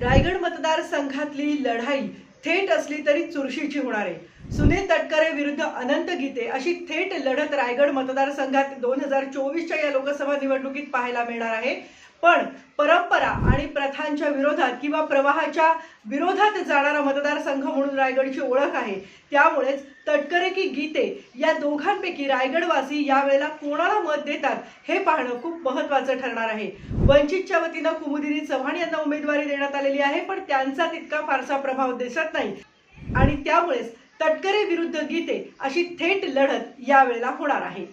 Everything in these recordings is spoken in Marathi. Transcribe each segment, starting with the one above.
रायगड मतदारसंघातली लढाई थेट असली तरी चुरशीची होणार आहे. सुनील तटकरे विरुद्ध अनंत गीते अशी थेट लढत रायगड मतदारसंघात दोन हजार चोवीसच्या या लोकसभा निवडणुकीत पाहायला मिळणार आहे. पण परंपरा आणि प्रथांच्या विरोधात किंवा प्रवाहाच्या विरोधात जाणारा मतदारसंघ म्हणून रायगडची ओळख आहे. त्यामुळेच तटकरे की गीते या दोघांपैकी रायगडवासी यावेळेला कोणाला मत देतात हे पाहणं खूप महत्वाचं ठरणार आहे. वंचितच्या वतीनं कुमुदिनी चव्हाण यांना उमेदवारी देण्यात आलेली आहे पण त्यांचा तितका फारसा प्रभाव दिसत नाही. आणि त्यामुळेच तटकरे विरुद्ध गीते अशी थेट लढत यावेळेला होणार आहे.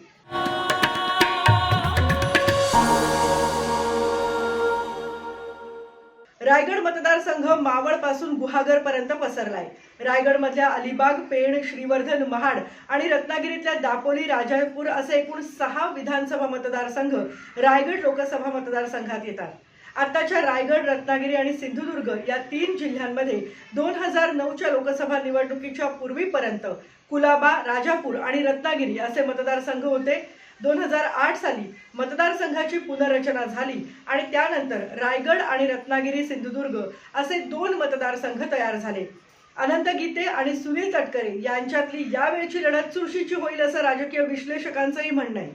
रायगड मतदारसंघ मावळपासून गुहागर पर्यंत पसरलाय. रायगड मधल्या अलिबाग पेण श्रीवर्धन महाड आणि रत्नागिरीतल्या दापोली राजापूर असे एकूण सहा विधानसभा मतदारसंघ रायगड लोकसभा मतदारसंघात येतात. आताच्या रायगड रत्नागिरी आणि सिंधुदुर्ग या तीन जिल्ह्यांमध्ये दोन हजार नऊच्या लोकसभा निवडणुकीच्या पूर्वीपर्यंत कुलाबा राजापूर आणि रत्नागिरी असे मतदारसंघ होते. दोन हजार आठ साली मतदारसंघाची पुनर्रचना झाली आणि त्यानंतर रायगड आणि रत्नागिरी सिंधुदुर्ग असे दोन मतदारसंघ तयार झाले. अनंत गीते आणि सुनील तटकरे यांच्यातली यावेळची लढत चुरशीची होईल असं राजकीय विश्लेषकांचंही म्हणणं आहे.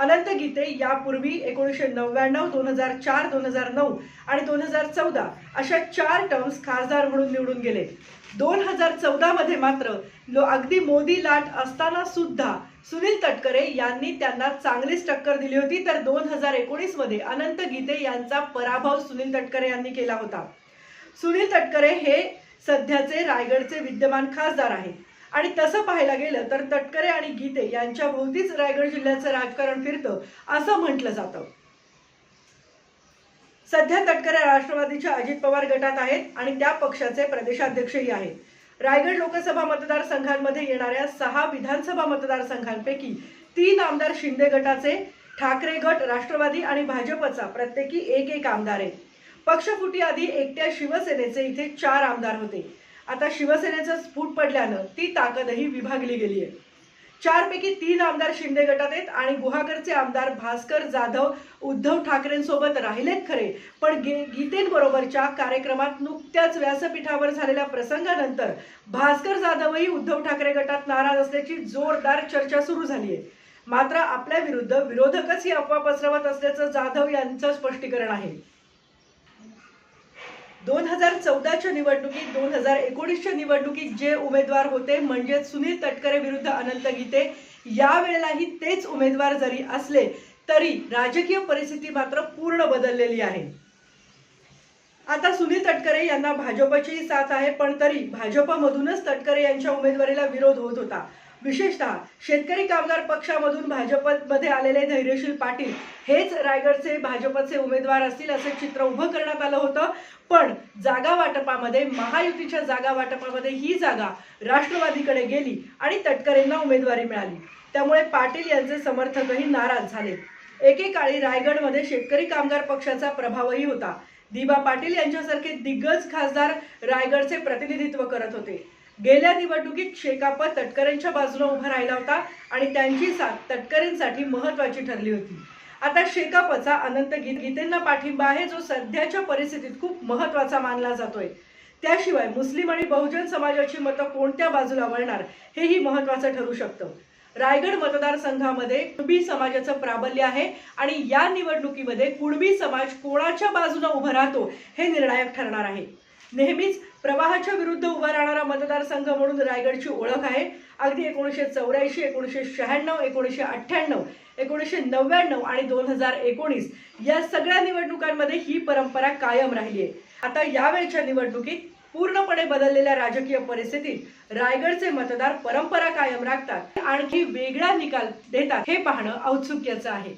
अनंत गीते यापूर्वी एकोणीसशे नव्याण्णव दोन हजार चार दोन हजार नऊ आणि दोन हजार चौदा अशा चार टर्म्स खासदार म्हणून निवडून गेले. दोन हजार चौदामध्ये मात्र लो अगदी मोदी लाट असताना सुद्धा सुनील तटकरे यांनी त्यांना चांगलीच टक्कर दिली होती. तर दोन हजार एकोणीसमध्ये अनंत गीते यांचा पराभव सुनील तटकरे यांनी केला होता. सुनील तटकरे हे सध्याचे रायगडचे विद्यमान खासदार आहेत. आणि तसं पाहायला गेलं तर तटकरे आणि गीते यांच्या भोवतीच रायगड जिल्ह्याचं राजकारण फिरतं असं म्हटलं जातं. सध्या तटकरे राष्ट्रवादीच्या अजित पवार गटात आहेत आणि त्या पक्षाचे प्रदेशाध्यक्षही आहेत. रायगड लोकसभा मतदारसंघांमध्ये येणाऱ्या सहा विधानसभा मतदारसंघांपैकी तीन आमदार शिंदे गटाचे ठाकरे गट राष्ट्रवादी आणि भाजपचा प्रत्येकी एक एक आमदार आहे पक्षफुटी आधी एकट्या शिवसेनेचे इथे चार आमदार होते. आता शिवसेनेचं स्फूट पडल्यानं ती ताकदही विभागली गेली आहे चारपैकी तीन आमदार शिंदे गटात आहेत आणि गुहागरचे आमदार भास्कर जाधव उद्धव ठाकरेंसोबत राहिलेत खरे. पण गे गीतेंबरोबरच्या कार्यक्रमात नुकत्याच व्यासपीठावर झालेल्या प्रसंगानंतर भास्कर जाधवही उद्धव ठाकरे गटात नाराज असल्याची जोरदार चर्चा सुरू झाली आहे मात्र आपल्या विरुद्ध विरोधकच ही अफवा पसरवत असल्याचं जाधव यांचं स्पष्टीकरण आहे. दोन हजार चौदाच्या निवडणुकीत दोन हजार एकोणीसच्या निवडणुकीत जे उमेदवार होते म्हणजे सुनील तटकरे विरुद्ध अनंत गीते यावेळेलाही तेच उमेदवार जरी असले तरी राजकीय परिस्थिती मात्र पूर्ण बदललेली आहे. आता सुनील तटकरे यांना भाजपचीही साथ आहे पण तरी भाजपमधूनच तटकरे यांच्या उमेदवारीला विरोध होत होता. विशेषतः शेतकरी कामगार पक्षामधून भाजपमध्ये आलेले धैर्यशील पाटील हेच रायगडचे भाजपचे उमेदवार असतील असे चित्र उभं करण्यात आलं होतं. पण जागा वाटपामध्ये महायुतीच्या जागा वाटपामध्ये ही जागा राष्ट्रवादीकडे गेली आणि तटकरेंना उमेदवारी मिळाली. त्यामुळे पाटील यांचे समर्थकही नाराज झाले. एकेकाळी रायगडमध्ये शेतकरी कामगार पक्षाचा प्रभावही होता. दिबा पाटील यांच्यासारखे दिग्गज खासदार रायगडचे प्रतिनिधित्व करत होते. गेल्या निवडणुकीत शेकाप तटकरेंच्या बाजूला उभा राहिला होता आणि त्यांची साथ तटकरेंसाठी महत्वाची ठरली होती. आता शेकापचा अनंत गीत गीतेंना पाठिंबा आहे जो सध्याच्या परिस्थितीत खूप महत्त्वाचा मानला जातोय. त्याशिवाय मुस्लिम आणि बहुजन समाजाची मतं कोणत्या बाजूला वळणार हेही महत्वाचं ठरू शकतं. रायगड मतदारसंघामध्ये कुणबी समाजाचं प्राबल्य आहे आणि या निवडणुकीमध्ये कुणबी समाज कोणाच्या बाजूला उभं राहतो हे निर्णायक ठरणार आहे. नेहमीच प्रवाहाच्या विरुद्ध उभा राहणारा मतदारसंघ म्हणून रायगडची ओळख आहे. अगदी एकोणीसशे चौऱ्याऐंशी एकोणीसशे शहाण्णव एकोणीसशे अठ्ठ्याण्णव एकोणीसशे नव्याण्णव आणि दोन हजार एकोणीस या सगळ्या निवडणुकांमध्ये ही परंपरा कायम राहिली आहे. आता यावेळच्या निवडणुकीत पूर्णपणे बदललेल्या राजकीय परिस्थितीत रायगडचे मतदार परंपरा कायम राखतात. आणखी वेगळा निकाल देतात हे पाहणं औत्सुक्याचं आहे.